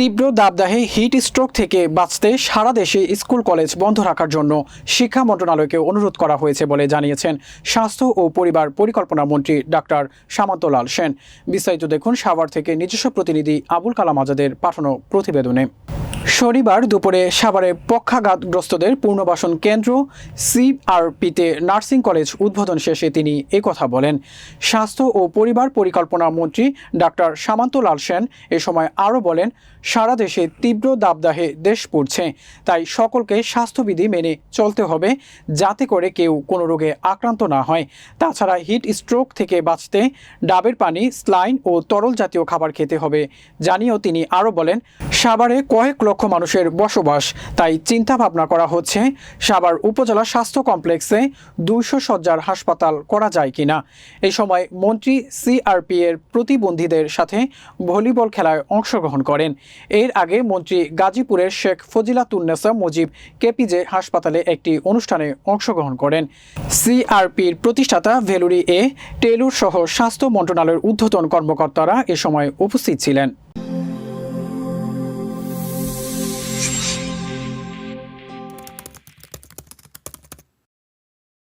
তীব্র দাবদাহে heat stroke থেকে বাঁচতে সারা দেশে স্কুল, কলেজ বন্ধ রাখার জন্য শিক্ষা মন্ত্রণালয়কে অনুরোধ করা হয়েছে বলে জানিয়েছেন স্বাস্থ্য ও পরিবার পরিকল্পনা মন্ত্রী ডাক্তার সামন্তলাল সেন। বিস্তারিত দেখুন সাভার থেকে নিজস্ব প্রতিনিধি আবুল কালাম আজাদের পাঠানো প্রতিবেদনে। শনিবার দুপুরে সাভারে পক্ষাঘাতগ্রস্তদের পুনর্বাসন কেন্দ্র, সিআরপিতে নার্সিং কলেজ উদ্বোধন শেষে তিনি কথা বলেন। স্বাস্থ্য ও পরিবার পরিকল্পনা মন্ত্রী ডাক্তার সামান্তলাল সেন এ সময় আরও বলেন, সারা দেশে তীব্র দাবদাহে দেশ পড়ছে, তাই সকলকে স্বাস্থ্যবিধি মেনে চলতে হবে যাতে করে কেউ কোনো রোগে আক্রান্ত না হয়। তাছাড়া হিট স্ট্রোক থেকে বাঁচতে ডাবের পানি, স্লাইন ও তরল জাতীয় খাবার খেতে হবে, জানিয়েও তিনি আরও বলেন সাভারে কয়েক লক্ষ মানুষের বসবাস। তাই চিন্তা ভাবনা করা হচ্ছে, সাভার উপজেলা স্বাস্থ্য কমপ্লেক্সে দুইশো সজ্জার হাসপাতাল করা যায় কিনা। এই সময় মন্ত্রী সিআরপি এর প্রতিবন্ধীদের সাথে ভলিবল খেলায় অংশগ্রহণ করেন। এর আগে মন্ত্রী গাজীপুরের শেখ ফজিলাতুন্নেসা মুজিব কেপিজে হাসপাতালে একটি অনুষ্ঠানে অংশগ্রহণ করেন। সিআরপির প্রতিষ্ঠাতা ভেলুরি এ টেলুর সহ স্বাস্থ্য মন্ত্রণালয়ের ঊর্ধ্বতন কর্মকর্তারা এ সময় উপস্থিত ছিলেন।